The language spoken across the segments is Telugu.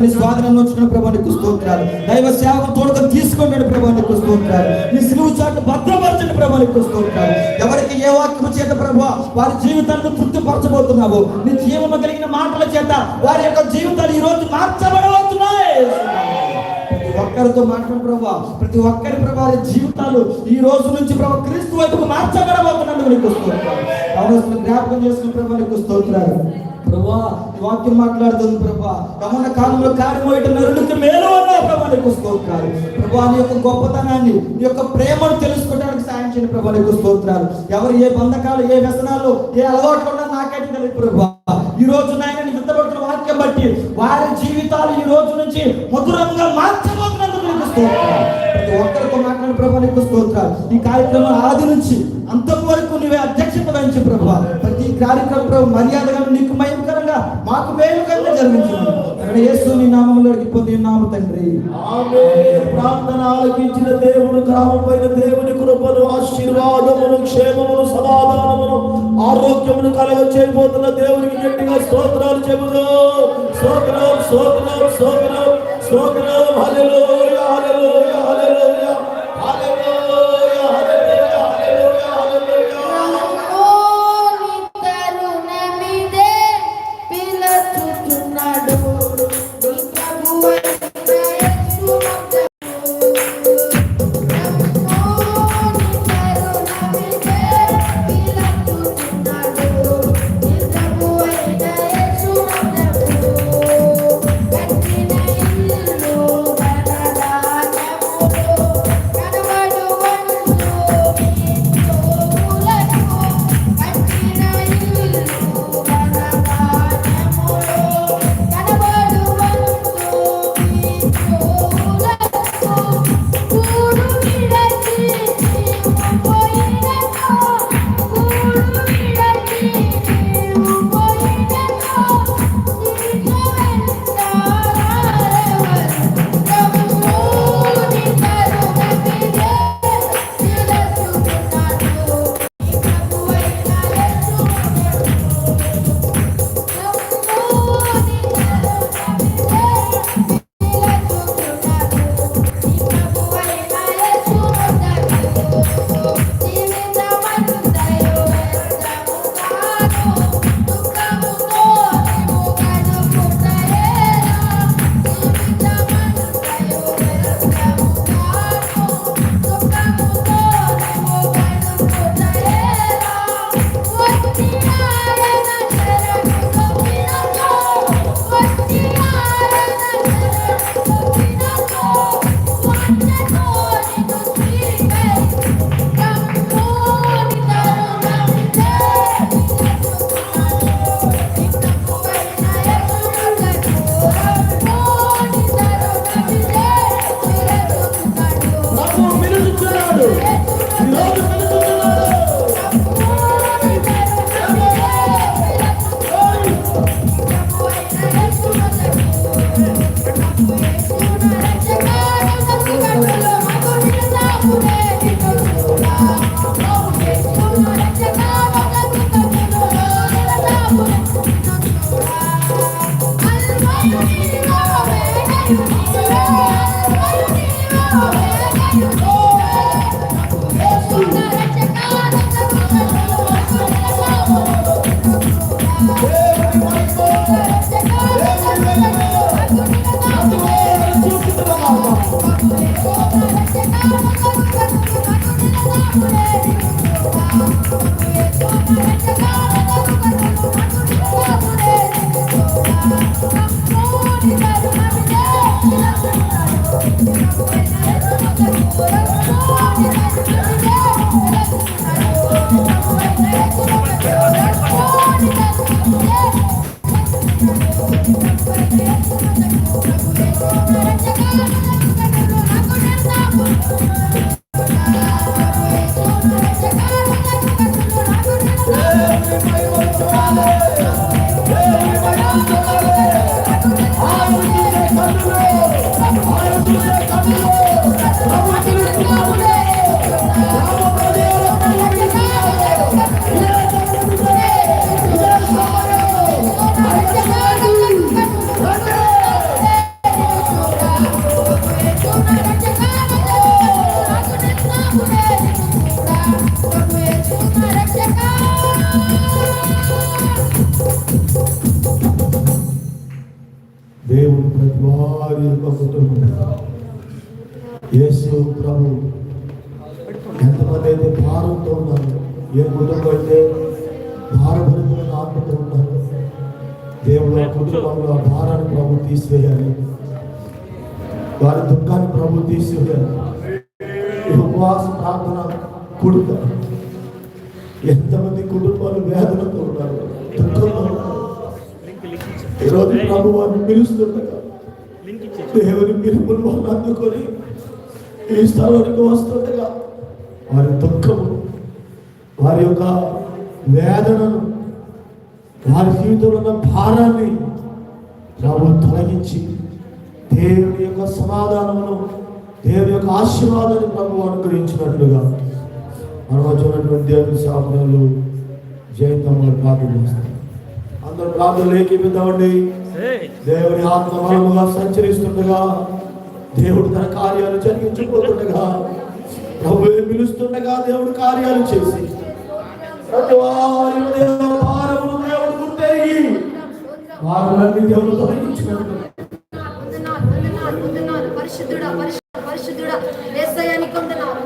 నీ స్వాధీనం వచ్చిన ప్రభా నీకు స్తోత్రాలు. దైవ సేవకు తోడుకొని తీసుకున్నాడు ప్రభా నీకు స్తోత్రాలు. నీ సిలువు చాటు భద్రపరచండి ప్రభా నీకు స్తోత్రాలు. ఎవరికి ఏ వాక్యము చేత ప్రభా వారి జీవితాన్ని తృప్తిపరచబోతున్నావు నీ జీవము కలిగిన మాటల చేత వారి యొక్క జీవితాలు ఈ రోజు మార్చబడబోతున్నాయి. ఒక్కరితో మాట్లాడు ప్రభా. ప్రతి ఒక్కరి ప్రభా జీవితాలు ఈ రోజు నుంచి ప్రభా క్రీస్తు వైపుకు మార్చబడబోతున్నాడు నీకు స్తోత్రాలు. అవసరం జ్ఞాపకం చేసుకున్న ప్రభా నీకు స్తోత్రాలు. ప్రభా వాక్యం మాట్లాడుతుంది ప్రభా. రమణ కాలంలో కార్యమోయట నరుడికి మేలు అన్నావు ప్రభా నీకు స్తోత్రాలు. ప్రభా నీ యొక్క గొప్పతనాన్ని నీ యొక్క ప్రేమను తెలుసుకోవడానికి సాయం చేయండి ప్రభా నీకు స్తోత్రాలు. ఎవరు ఏ బంధకాలు ఏ వ్యసనాలు ఏ అలవాట్లు ఉన్నా నాకైతే తెలియదు ప్రభా. ఈ రోజు నాయన నిద్రపడుతున్న వాక్యం బట్టి వారి జీవితాలు ఈ రోజు నుంచి మధురంగా మార్చబోతున్నందుకు నీకు స్తోత్రాలు. ప్రతి ఒక్కరితో మాట్లాడిన ప్రభా నీకు స్తోత్రాలు. ఈ కార్యక్రమం ఆది నుంచి అంతవరకు నువ్వే అధ్యక్షత వహించి ప్రభా. ప్రతి కార్యక్రమం ప్రభు మర్యాదగా నీకు మాకు వేలుకరంగా జరిగించు అక్కడ యేసు నీ నామంలోకి పొంది నామ తండ్రి ప్రార్థన ఆలకించిన దేవుడు గ్రామపైన దేవుని కృపను ఆశీర్వాదమును క్షేమమును సమాధానమును ఆరోగ్యమును కలగ చేయబోతున్న దేవునికి గట్టిగా స్తోత్రాలు చెబుదు. స్తోత్రం స్తోత్రం స్తోత్రం స్తోత్రం. హల్లెలూయా. దేవుడు ప్రతి వారి యొక్క కుటుంబం యేసు ప్రభు ఎంతమంది అయితే భారంతో ఉన్నారు ఏ కుటుంబం అయితే భారభరితమైన ఆత్మతో ఉన్నారు దేవుడు ఆ కుటుంబంలో ఆ భారాన్ని ప్రభు తీసివేయాలి. వారి దుఃఖాన్ని ప్రభు తీసివేయాలి. ఉపవాస ప్రార్థన కుడుతారు ఎంతమంది కుటుంబాలు వేదనతో ఉన్నారు దుఃఖంతో ఉన్నారు. ఈరోజు ప్రభు వారిని పిలుస్తుండగా దేవుని పిలుపులు అందుకొని ఈ స్థలానికి వస్తుండగా వారి దుఃఖము వారి యొక్క వేదనను వారి జీవితంలో ఉన్న భారాన్ని ప్రభు తొలగించి దేవుని యొక్క సమాధానమును దేవుని యొక్క ఆశీర్వాదాన్ని ప్రభు అనుగ్రహించినట్లుగా మనం చూడటువంటి దేవుని సాధనలు జయంతంలో ప్రార్థన చేస్తాం. అందరు ప్రార్థనలు ఏకీపిద్దామండి దేవుని ఆత్మ బలముగా సంచరిస్తుండగా దేవుడు తన కార్యాలు జరిగించిపోతుండగా ప్రభు పిలుస్తుండగా దేవుడు కార్యాలు చేసి వారులన్నీ దేవుడు తొలగించుకుంటున్నారు పరిశుద్ధుడా పరిశుద్ధుడా పరిశుద్ధుడా ఏసయానికి కొంటున్నారు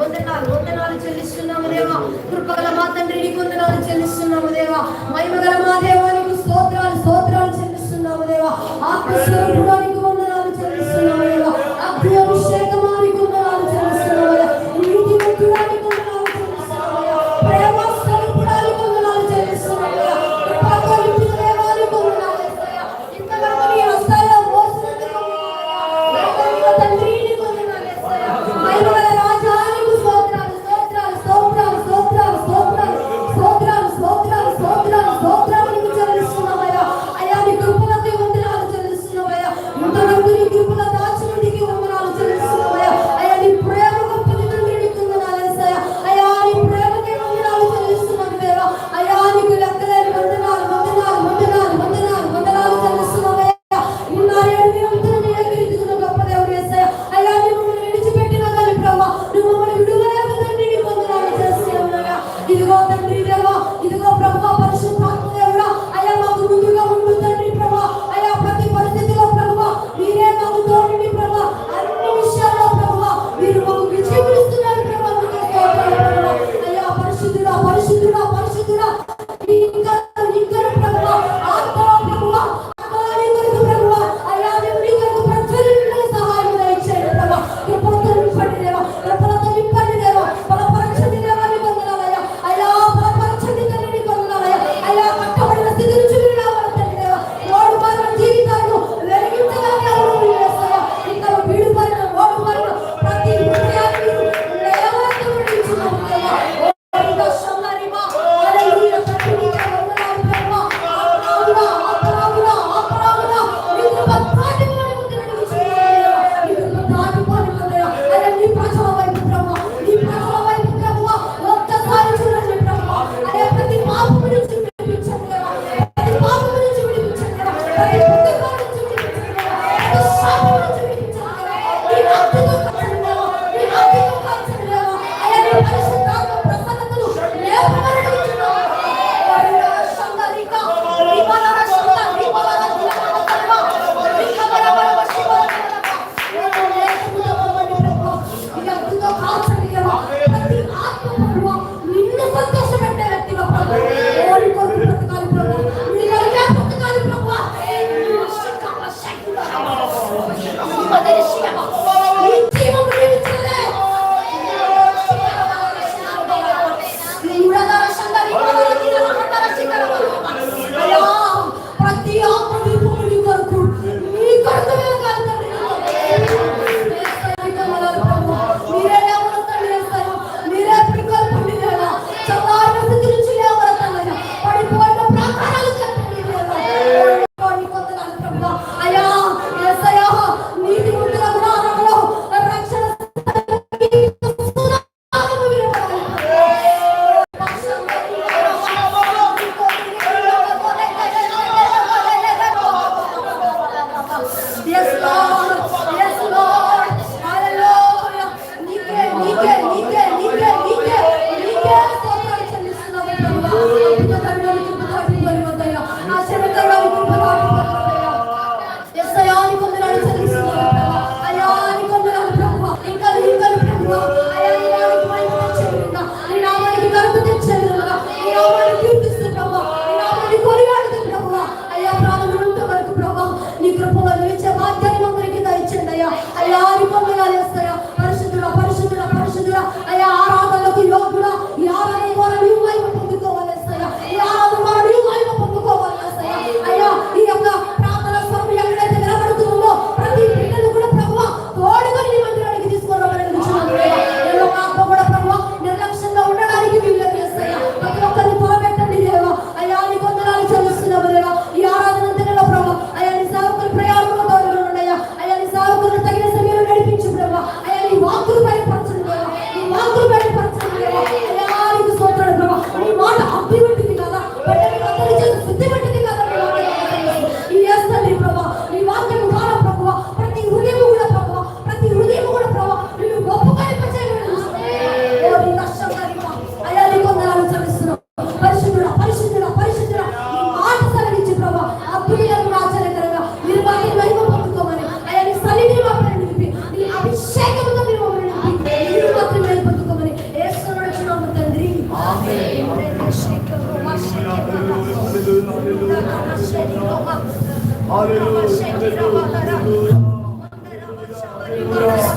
వందనాలు చెల్లిస్తున్నాము దేవా. కృపగల మా తండ్రి నీకు వందనాలు చెల్లిస్తున్నాము దేవా. మహిమగల మా దేవా నీకు స్తోత్రాలు స్తోత్రాలు చెల్లిస్తున్నాము దేవా. ఆత్మస్వరూపుడానికి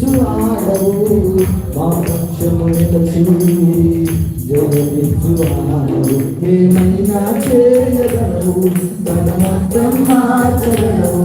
నిలుచు ఆడవు మా వంశము ఏమైనా చేయగలవు తన మొత్తం మార్చగలవు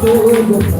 不。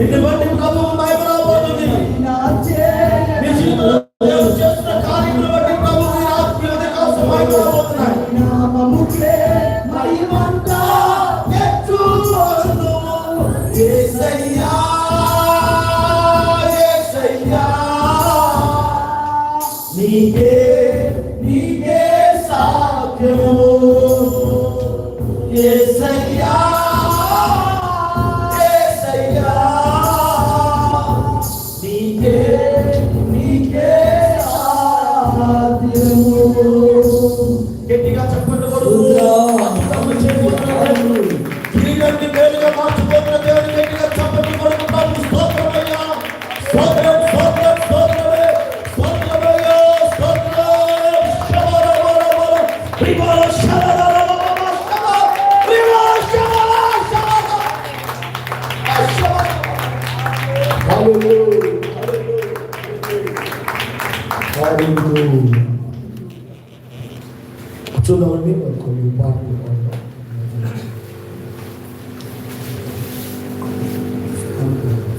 Hindi ba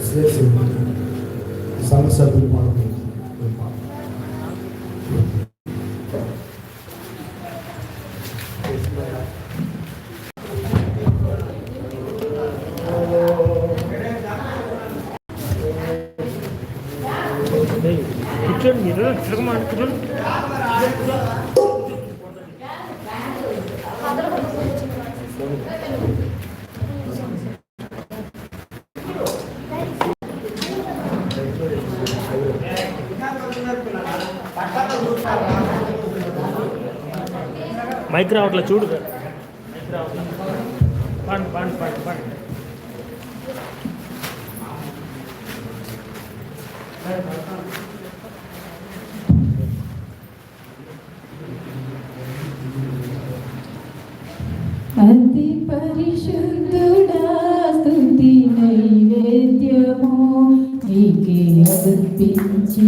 Следствие Сама Самосадный парк. మైక్ రావట్లే చూడు. పండి పండి పండి పండి. అతి పరిశుద్ధుడా స్తుతి నైవేద్యము నీకే అర్పించి